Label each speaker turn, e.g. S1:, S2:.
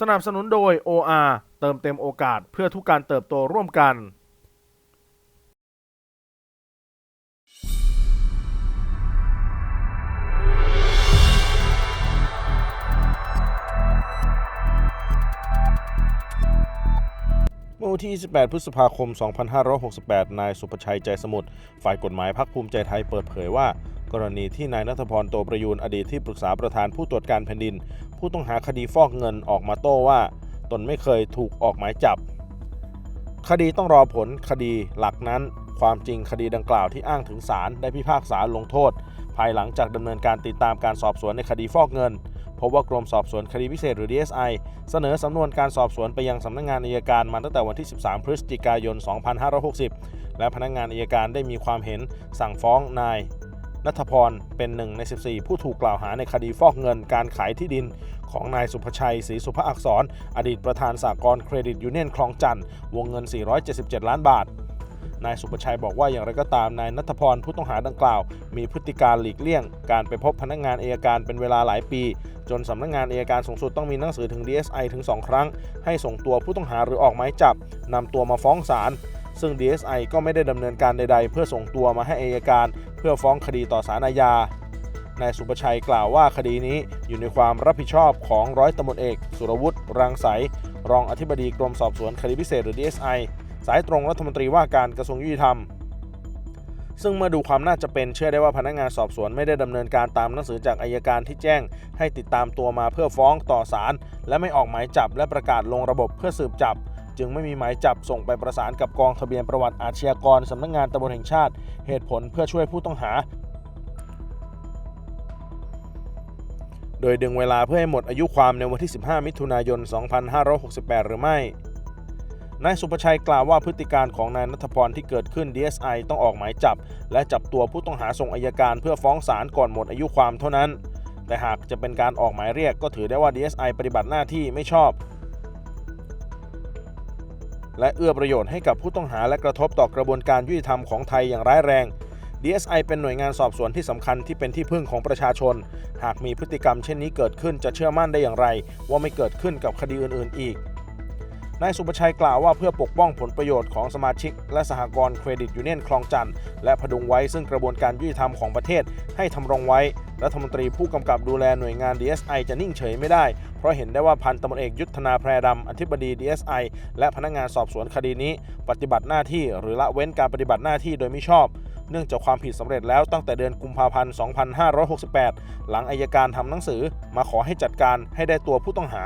S1: สนับสนุนโดย OR เติมเต็มโอกาสเพื่อทุกการเติบโตร่วมกัน เมื่อวันที่ 28 พฤษภาคม 2568 นายสุภชัยใจสมุทรฝ่ายกฎหมายพักภูมิใจไทยเปิดเผยว่า กรณีที่นายนัทพรโตประยูนอดีตที่ปรึกษาประธานผู้ตรวจการแผ่นดิน ผู้ต้องหาคดีฟอกเงินออกมาโต้ว่า ตนไม่เคยถูกออกหมายจับ คดีต้องรอผลคดีหลักนั้น ความจริงคดีดังกล่าวที่อ้างถึงศาลได้พิพากษาลงโทษ ภายหลังจากดำเนินการติดตามการสอบสวนในคดีฟอกเงินพบว่ากรมสอบสวนคดีพิเศษหรือ DSI เสนอสำนวนการสอบสวนไปยังสำนักงานอัยการมาตั้งแต่วันที่ 13 พฤศจิกายน 2560 และพนักงานอัยการได้มีความเห็นสั่งฟ้องนาย นัทพรเป็นหนึ่งใน 14 ผู้ถูกกล่าวหาในคดีฟอกเงินการขายที่ดิน ของนายสุภชัยศรีสุภอักษร อดีตประธานสากลเครดิตยูเนียนคลองจันทร์วงเงิน 477 ล้านบาทนายสุประชัยบอกว่าอย่างไรก็ตามนายนัทพรผู้ต้องหาดังกล่าว มีพฤติการหลีกเลี่ยง การไปพบพนักงานอัยการเป็นเวลาหลายปี จนสำนักงานอัยการสูงสุดต้องมีหนังสือถึง DSI ถึง 2 ครั้ง ให้ส่งตัวผู้ต้องหาหรือออกหมายจับนำตัวมาฟ้องศาล ซึ่ง DSI ก็ไม่ได้ดำเนินการใดๆ เพื่อส่งตัวมาให้อัยการ เพื่อฟ้องคดีต่อศาลอาญานายสุประชัยกล่าวว่าคดีนี้อยู่ในความรับผิดชอบของร้อยตำรวจเอก สุรวุฒิรังไสยรองอธิบดีกรมสอบสวนคดีพิเศษหรือ DSI สายตรงรัฐมนตรีว่าการกระทรวงยุติธรรม ซึ่งเมื่อดูความน่าจะเป็นเชื่อได้ว่าพนักงานสอบสวนไม่ได้ดำเนินการตามหนังสือจากอายการที่แจ้ง ให้ติดตามตัวมาเพื่อฟ้องต่อศาลและไม่ออกหมายจับและประกาศลงระบบเพื่อสืบจับ จึงไม่มีหมายจับส่งไปประสานกับกองทะเบียนประวัติอาชญากรสำนักงานตำรวจแห่งชาติ เหตุผลเพื่อช่วยผู้ต้องหา โดยดึงเวลาเพื่อให้หมดอายุความในวันที่ 15 มิถุนายน 2568 หรือไม่นายสุประชัยกล่าวว่าพฤติการของนายนัทพรที่เกิดขึ้น DSI ต้องออกหมายจับ และจับตัวผู้ต้องหาส่งอายการเพื่อฟ้องศาลก่อนหมดอายุความเท่านั้น แต่หากจะเป็นการออกหมายเรียกก็ถือได้ว่า DSI ปฏิบัติหน้าที่ไม่ชอบ และเอื้อประโยชน์ให้กับผู้ต้องหาและกระทบต่อกระบวนการยุติธรรมของไทยอย่างร้ายแรง DSI เป็นหน่วยงานสอบสวนที่สำคัญที่เป็นที่พึ่งของประชาชน หากมีพฤติกรรมเช่นนี้เกิดขึ้นจะเชื่อมั่นได้อย่างไร ว่าไม่เกิดขึ้นกับคดีอื่น ๆ อีกนายสุประชัยกล่าวว่าเพื่อปกป้องผลประโยชน์ของสมาชิก และสหกรณ์เครดิตยูเนียนคลองจันทร์และพดุงไว้ซึ่งกระบวนการยุติธรรมของประเทศให้ทำรงไว้ รัฐมนตรีผู้กำกับดูแลหน่วยงาน DSI จะนิ่งเฉยไม่ได้ เพราะเห็นได้ว่าพันตำรวจเอกยุทธนาแพรดำอธิบดี DSI และพนักงานสอบสวนคดีนี้ ปฏิบัติหน้าที่หรือละเว้นการปฏิบัติหน้าที่โดยมิชอบเนื่องจากความผิดสำเร็จแล้วตั้งแต่เดือนกุมภาพันธ์ 2568 หลังอายการทำหนังสือมาขอให้จัดการให้ได้ตัวผู้ต้องหา